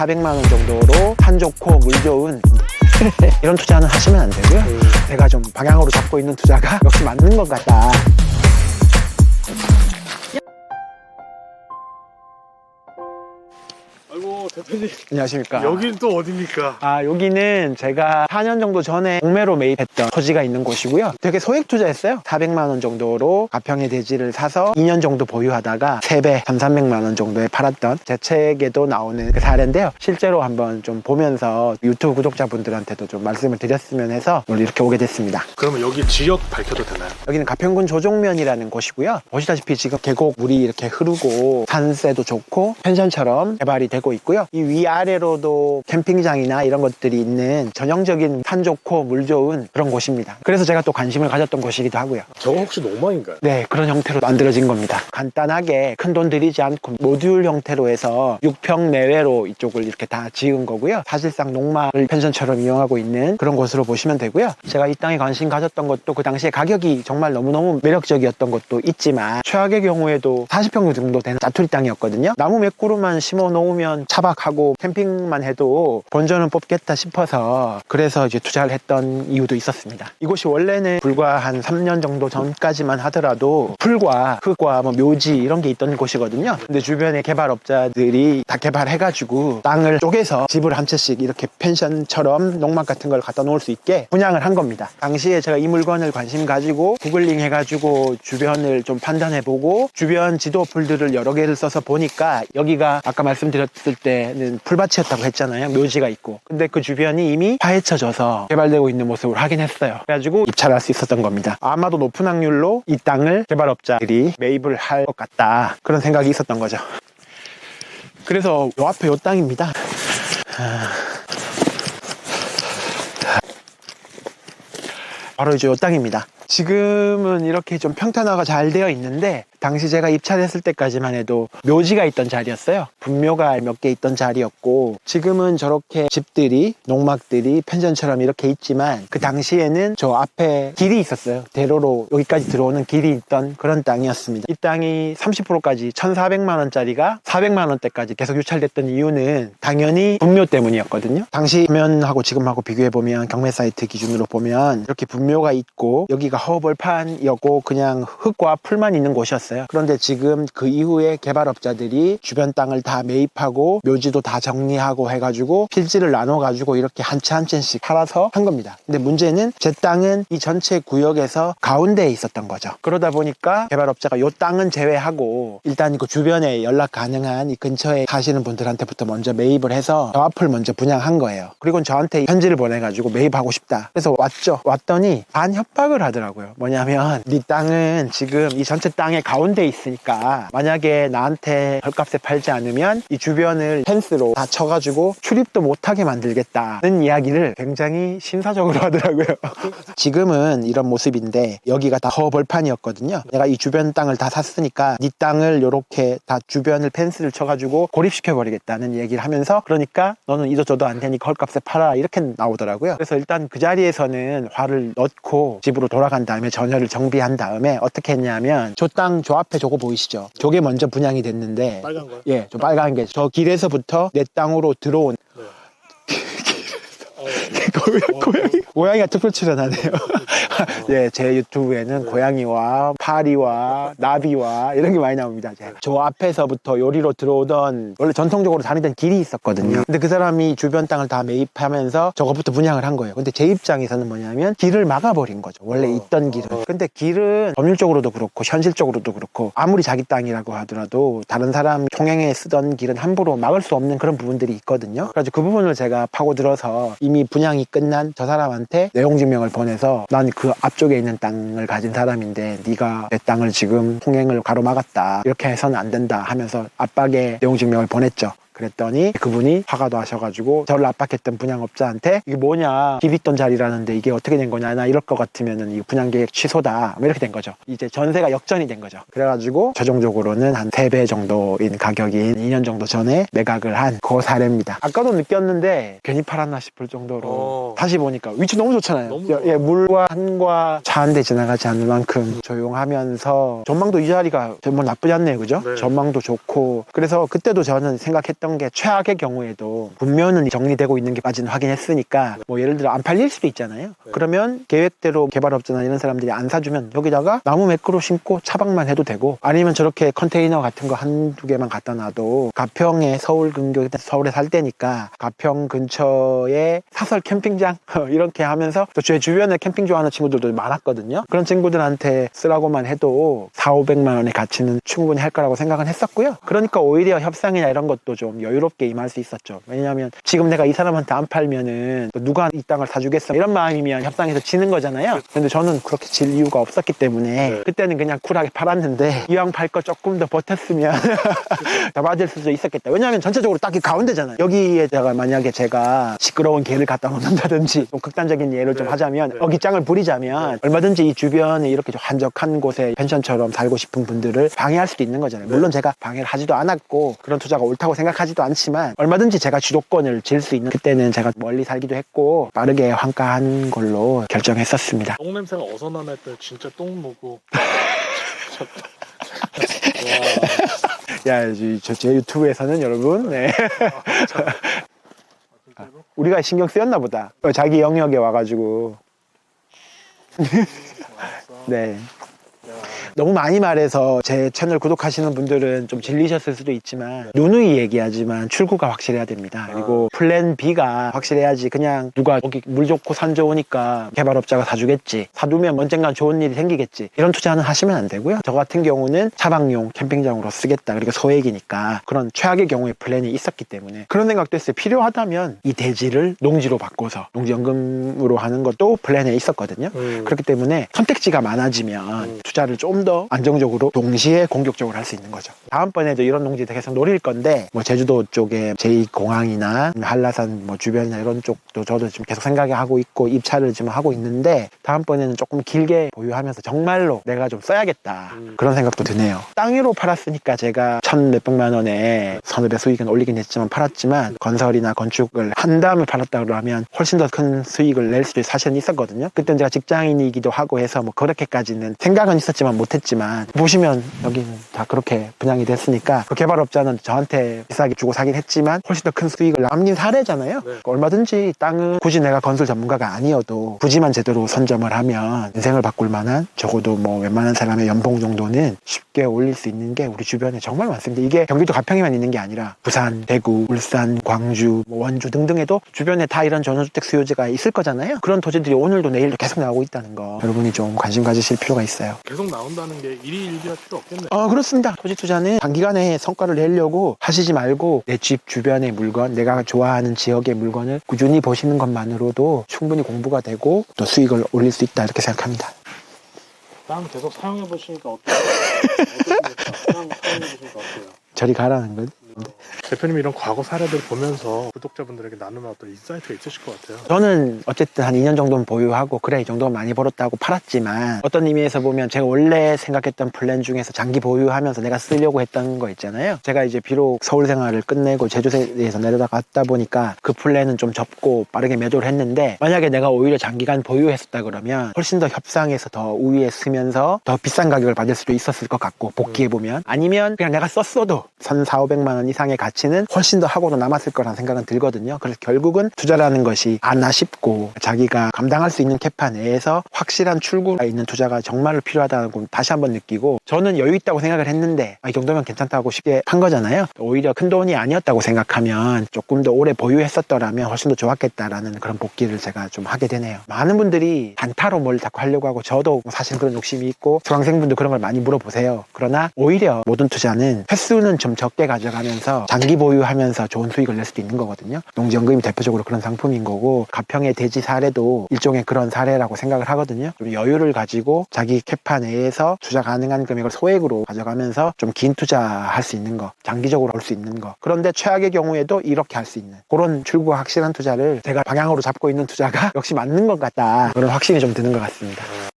400만 원 정도로 산 좋고 물 좋은 이런 투자는 하시면 안 되고요. 내가 좀 방향으로 잡고 있는 투자가 역시 맞는 것 같다. 대표님 안녕하십니까. 여긴 또 어딥니까? 아, 여기는 제가 4년 정도 전에 공매로 매입했던 토지가 있는 곳이고요. 되게 소액 투자했어요. 400만 원 정도로 가평의 대지를 사서 2년 정도 보유하다가 3배, 3, 300만 원 정도에 팔았던 제 책에도 나오는 그 사례인데요. 실제로 한번 좀 보면서 유튜브 구독자분들한테도 좀 말씀을 드렸으면 해서 오늘 이렇게 오게 됐습니다. 그러면 여기 지역 밝혀도 되나요? 여기는 가평군 조종면이라는 곳이고요. 보시다시피 지금 계곡 물이 이렇게 흐르고 산세도 좋고 펜션처럼 개발이 되고 있고요. 이 위아래로도 캠핑장이나 이런 것들이 있는 전형적인 산 좋고 물 좋은 그런 곳입니다. 그래서 제가 또 관심을 가졌던 곳이기도 하고요. 저거 혹시 노망인가요? 네, 그런 형태로 만들어진 겁니다. 간단하게 큰 돈 들이지 않고 모듈 형태로 해서 6평 내외로 이쪽을 이렇게 다 지은 거고요. 사실상 농막을 펜션처럼 이용하고 있는 그런 곳으로 보시면 되고요. 제가 이 땅에 관심 가졌던 것도 그 당시에 가격이 정말 너무너무 매력적이었던 것도 있지만 최악의 경우에도 40평 정도 되는 짜투리 땅이었거든요. 나무 몇 그루만 심어 놓으면 차박 하고 캠핑만 해도 본전은 뽑겠다 싶어서 그래서 이제 투자를 했던 이유도 있었습니다. 이곳이 원래는 불과 한 3년 정도 전까지만 하더라도 풀과 흙과 뭐 묘지 이런 게 있던 곳이거든요. 근데 주변에 개발업자들이 다 개발해가지고 땅을 쪼개서 집을 한 채씩 이렇게 펜션처럼 농막 같은 걸 갖다 놓을 수 있게 분양을 한 겁니다. 당시에 제가 이 물건을 관심 가지고 구글링 해가지고 주변을 좀 판단해보고 주변 지도풀들을 여러 개를 써서 보니까 여기가 아까 말씀드렸을 때는 풀밭이었다고 했잖아요. 묘지가 있고. 근데 그 주변이 이미 파헤쳐져서 개발되고 있는 모습을 확인했어요. 그래가지고 입찰할 수 있었던 겁니다. 아마도 높은 확률로 이 땅을 개발업자들이 매입을 할 것 같다. 그런 생각이 있었던 거죠. 그래서 요 앞에 요 땅입니다. 바로 이제 요 땅입니다. 지금은 이렇게 좀 평탄화가 잘 되어 있는데 당시 제가 입찰했을 때까지만 해도 묘지가 있던 자리였어요. 분묘가 몇 개 있던 자리였고 지금은 저렇게 집들이 농막들이 펜션처럼 이렇게 있지만 그 당시에는 저 앞에 길이 있었어요. 대로로 여기까지 들어오는 길이 있던 그런 땅이었습니다. 이 땅이 30%까지 1,400만 원짜리가 400만 원대까지 계속 유찰됐던 이유는 당연히 분묘 때문이었거든요. 당시 화면하고 지금하고 비교해 보면 경매 사이트 기준으로 보면 이렇게 분묘가 있고 여기가 허벌 판이었고 그냥 흙과 풀만 있는 곳이었어요. 그런데 지금 그 이후에 개발업자들이 주변 땅을 다 매입하고 묘지도 다 정리하고 해가지고 필지를 나눠 가지고 이렇게 한 채 한 채씩 팔아서 한 겁니다. 근데 문제는 제 땅은 이 전체 구역에서 가운데에 있었던 거죠. 그러다 보니까 개발업자가 이 땅은 제외하고 일단 그 주변에 연락 가능한 이 근처에 사시는 분들한테부터 먼저 매입을 해서 저 앞을 먼저 분양한 거예요. 그리고 저한테 편지를 보내가지고 매입하고 싶다. 그래서 왔죠. 왔더니 반 협박을 하더라고요. 뭐냐면 네 땅은 지금 이 전체 땅의 가운데에 있으니까 만약에 나한테 헐값에 팔지 않으면 이 주변을 펜스로 다 쳐가지고 출입도 못하게 만들겠다는 이야기를 굉장히 신사적으로 하더라고요. 지금은 이런 모습인데 여기가 다 허벌판이었거든요. 내가 이 주변 땅을 다 샀으니까 네 땅을 이렇게 다 주변을 펜스를 쳐가지고 고립시켜 버리겠다는 얘기를 하면서 그러니까 너는 이도저도 안 되니까 헐값에 팔아 이렇게 나오더라고요. 그래서 일단 그 자리에서는 화를 넣고 집으로 돌아 간 다음에 전열을 정비한 다음에 어떻게 했냐면 저 땅 저 앞에 저거 보이시죠? 저게 먼저 분양이 됐는데 빨간 거요? 예, 저 빨간 게 저 길에서부터 내 땅으로 들어온 고양, 고양이 고양이가 특별 출연하네요. 예, 제 유튜브에는 고양이와 파리와 나비와 이런 게 많이 나옵니다. 제. 저 앞에서부터 요리로 들어오던 원래 전통적으로 다니던 길이 있었거든요. 근데 그 사람이 주변 땅을 다 매입하면서 저것부터 분양을 한 거예요. 근데 제 입장에서는 뭐냐면 길을 막아버린 거죠. 원래 있던 길을. 근데 길은 법률적으로도 그렇고 현실적으로도 그렇고 아무리 자기 땅이라고 하더라도 다른 사람 통행에 쓰던 길은 함부로 막을 수 없는 그런 부분들이 있거든요. 그래서 그 부분을 제가 파고들어서 이미 분양이 끝난 저 사람한테 내용 증명을 보내서 난 그 앞쪽에 있는 땅을 가진 사람인데 네가 내 땅을 지금 통행을 가로막았다. 이렇게 해서는 안 된다 하면서 압박의 내용 증명을 보냈죠. 그랬더니 그분이 화가 나셔가지고 저를 압박했던 분양업자한테 이게 뭐냐 길 있던 자리라는데 이게 어떻게 된 거냐 나 이럴 것 같으면은 이 분양계획 취소다. 뭐 이렇게 된 거죠. 이제 전세가 역전이 된 거죠. 그래가지고 최종적으로는 한 3배 정도인 가격인 2년 정도 전에 매각을 한 그 사례입니다. 아까도 느꼈는데 괜히 팔았나 싶을 정도로 어. 다시 보니까 위치 너무 좋잖아요. 너무 예, 예, 물과 산과 차 한 대 지나가지 않을 만큼 조용하면서 전망도 이 자리가 뭐 나쁘지 않네요. 그죠? 네. 전망도 좋고 그래서 그때도 저는 생각했던 했던 게 최악의 경우에도 분묘는 정리되고 있는 게 빠진 확인했으니까 뭐 예를 들어 안 팔릴 수도 있잖아요. 네. 그러면 계획대로 개발업자나 이런 사람들이 안 사주면 여기다가 나무 매크로 심고 차박만 해도 되고 아니면 저렇게 컨테이너 같은 거 한두 개만 갖다 놔도 가평에 서울 근교 서울에 살 때니까 가평 근처에 사설 캠핑장 이렇게 하면서 또 제 주변에 캠핑 좋아하는 친구들도 많았거든요. 그런 친구들한테 쓰라고만 해도 4, 500만 원의 가치는 충분히 할 거라고 생각은 했었고요. 그러니까 오히려 협상이나 이런 것도 좀 여유롭게 임할 수 있었죠. 왜냐하면 지금 내가 이 사람한테 안 팔면은 또 누가 이 땅을 사주겠어 이런 마음이면 협상에서 지는 거잖아요. 근데 저는 그렇게 질 이유가 없었기 때문에 네. 그때는 그냥 쿨하게 팔았는데 이왕 팔 거 조금 더 버텼으면 더 맞을 수도 있었겠다. 왜냐하면 전체적으로 딱 이 가운데잖아요. 여기에다가 만약에 제가 시끄러운 개를 갖다 놓는다든지 좀 극단적인 예를 좀 네. 하자면 네. 어깃장을 부리자면 네. 얼마든지 이 주변에 이렇게 좀 한적한 곳에 펜션처럼 살고 싶은 분들을 방해할 수도 있는 거잖아요. 네. 물론 제가 방해를 하지도 않았고 그런 투자가 옳다고 생각하지 도 않지만 얼마든지 제가 주도권을 질 수 있는 그때는 제가 멀리 살기도 했고 빠르게 환가한 걸로 결정했었습니다. 똥 냄새가 어디서 나나 했더니 진짜 똥 무고. 와, 야, 저, 제 유튜브에서는 여러분, 네. 우리가 신경 쓰였나 보다. 어, 자기 영역에 와가지고. 네. 야, 너무 많이 말해서 제 채널 구독하시는 분들은 좀 질리셨을 수도 있지만 누누이 얘기하지만 출구가 확실해야 됩니다. 그리고 플랜 B가 확실해야지 그냥 누가 여기 물 좋고 산 좋으니까 개발업자가 사주겠지. 사두면 언젠간 좋은 일이 생기겠지. 이런 투자는 하시면 안 되고요. 저 같은 경우는 차박용 캠핑장으로 쓰겠다. 그리고 소액이니까 그런 최악의 경우의 플랜이 있었기 때문에 그런 생각도 했어요. 필요하다면 이 대지를 농지로 바꿔서 농지연금으로 하는 것도 플랜에 있었거든요. 음. 그렇기 때문에 선택지가 많아지면 음. 투자를 좀더 안정적으로 동시에 공격적으로 할 수 있는 거죠. 다음번에도 이런 농지 계속 노릴 건데 뭐 제주도 쪽에 제2공항이나 한라산 뭐 주변이나 이런 쪽도 저도 지금 계속 생각하고 있고 입찰을 지금 하고 있는데 다음번에는 조금 길게 보유하면서 정말로 내가 좀 써야겠다 음. 그런 생각도 드네요. 땅으로 팔았으니까 제가 천 몇백만 원에 배 수익은 올리긴 했지만 팔았지만 건설이나 건축을 한 다음에 팔았다 그러면 훨씬 더 큰 수익을 낼 수도 사실은 있었거든요. 그때는 제가 직장인이기도 하고 해서 뭐 그렇게까지는 생각은 있었지만 못 했지만 보시면 여기는 다 그렇게 분양이 됐으니까 그 개발업자는 저한테 비싸게 주고 사긴 했지만 훨씬 더 큰 수익을 남긴 사례잖아요. 네. 얼마든지 땅은 굳이 내가 건설 전문가가 아니어도 부지만 제대로 선점을 하면 인생을 바꿀 만한 적어도 뭐 웬만한 사람의 연봉 정도는 쉽게 올릴 수 있는 게 우리 주변에 정말 많습니다. 이게 경기도 가평에만 있는 게 아니라 부산, 대구, 울산, 광주, 뭐 원주 등등에도 주변에 다 이런 전원주택 수요지가 있을 거잖아요. 그런 토지들이 오늘도 내일도 계속 나오고 있다는 거 여러분이 좀 관심 가지실 필요가 있어요. 계속 나온다 는 게 일이 일비할 필요 없겠네. 어, 그렇습니다. 토지 투자는 단기간에 성과를 내려고 하시지 말고 내 집 주변의 물건, 내가 좋아하는 지역의 물건을 꾸준히 보시는 것만으로도 충분히 공부가 되고 또 수익을 올릴 수 있다 이렇게 생각합니다. 땅 계속 사용해 보시니까 어때요? 땅 사용해 보시니까 어때요? 저리 가라는 건. 대표님 이런 과거 사례들 보면서 구독자분들에게 나누면 어떤 인사이트가 있으실 것 같아요. 저는 어쨌든 한 2년 정도는 보유하고 그래 이 정도면 많이 벌었다고 팔았지만 어떤 의미에서 보면 제가 원래 생각했던 플랜 중에서 장기 보유하면서 내가 쓰려고 했던 거 있잖아요. 제가 이제 비록 서울 생활을 끝내고 제주도에서 내려다갔다 보니까 그 플랜은 좀 접고 빠르게 매도를 했는데 만약에 내가 오히려 장기간 보유했었다 그러면 훨씬 더 협상에서 더 우위에 쓰면서 더 비싼 가격을 받을 수도 있었을 것 같고 복귀해 보면 아니면 그냥 내가 썼어도 선 4, 500만 원이 상의 가치는 훨씬 더 하고도 남았을 거라는 생각은 들거든요. 그래서 결국은 투자라는 것이 안나 싶고 자기가 감당할 수 있는 캐파 내에서 확실한 출구가 있는 투자가 정말로 필요하다는 걸 다시 한번 느끼고 저는 여유 있다고 생각을 했는데 아, 이 정도면 괜찮다고 쉽게 한 거잖아요. 오히려 큰 돈이 아니었다고 생각하면 조금 더 오래 보유했었더라면 훨씬 더 좋았겠다라는 그런 복귀를 제가 좀 하게 되네요. 많은 분들이 단타로 뭘 자꾸 하려고 하고 저도 사실 그런 욕심이 있고 수강생분들 그런 걸 많이 물어보세요. 그러나 오히려 모든 투자는 횟수는 좀 적게 가져가 면서 장기 보유하면서 좋은 수익을 낼 수도 있는 거거든요. 농지연금이 대표적으로 그런 상품인 거고 가평의 대지 사례도 일종의 그런 사례라고 생각을 하거든요. 좀 여유를 가지고 자기 캐파 내에서 투자 가능한 금액을 소액으로 가져가면서 좀 긴 투자할 수 있는 거, 장기적으로 할 수 있는 거. 그런데 최악의 경우에도 이렇게 할 수 있는 그런 출구가 확실한 투자를 제가 방향으로 잡고 있는 투자가 역시 맞는 것 같다. 그런 확신이 좀 드는 것 같습니다. 아,